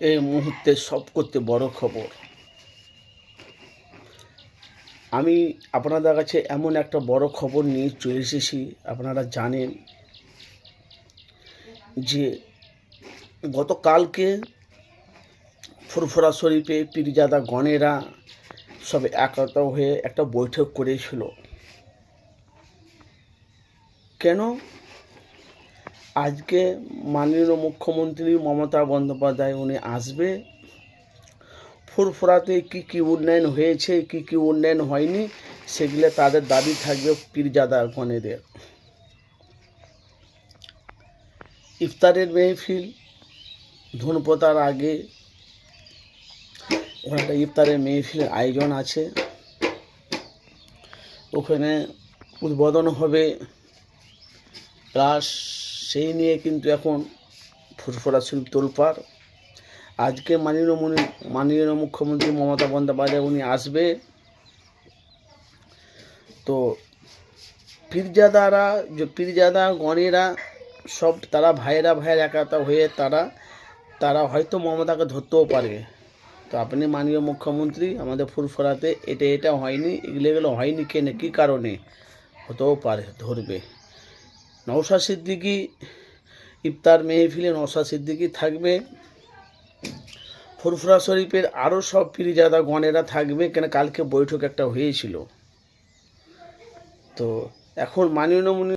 এই মুহূর্তে সব করতে বড় খবর। আমি আপনাদের কাছে এমন একটা বড় খবর নিয়ে চলে এসেছি, আপনারা জানেন যে গতকালকে ফুরফুরা শরীফে পীরজাদা গণেরা সব একতা হয়ে একটা বৈঠক করেছিল। কেন? আজকে মাননীয় মুখ্যমন্ত্রী মমতা বন্দ্যোপাধ্যায় উনি আসবে। ফুরফুরাতে কি কি উন্নয়ন হয়েছে, কি কি উন্নয়ন হয়নি, সেগুলো তাদের দাবি থাকবে পীরজাদা গণেদের। ইফতারের মেহফিল, ধনপতার আগে ওখানে একটা ইফতারের মেহফিলের আয়োজন আছে। ওখানে উদ্বোধন হবে প্লাস সেই নিয়ে কিন্তু এখন ফুরফুরা শরীফ তোলপাড়। আজকে মাননীয় মুনি, মাননীয় মুখ্যমন্ত্রী মমতা বন্দ্যোপাধ্যায় উনি আসবে। তো পীরজাদারা, যে পীরজাদা, গণেরা, সব তারা ভাইয়েরা, ভাইয়ের একাতা হয়ে তারা তারা হয়তো মমতাকে ধরতেও পারবে। তো আপনি মাননীয় মুখ্যমন্ত্রী, আমাদের ফুরফুরাতে এটা এটা হয়নি, এগুলো এগুলো হয়নি কেন, কী কারণে? হতেও পারে, ধরবে। নৌশা সিদ্দিকি, ইফতার মেহফিলে নওসা সিদ্দিকি থাকবে। ফুরফুরা শরীফের আরও সব পিরিজাদা গণেরা থাকবে। কেন কালকে বৈঠক একটা হয়েছিল। তো এখন মাননীয় মুনি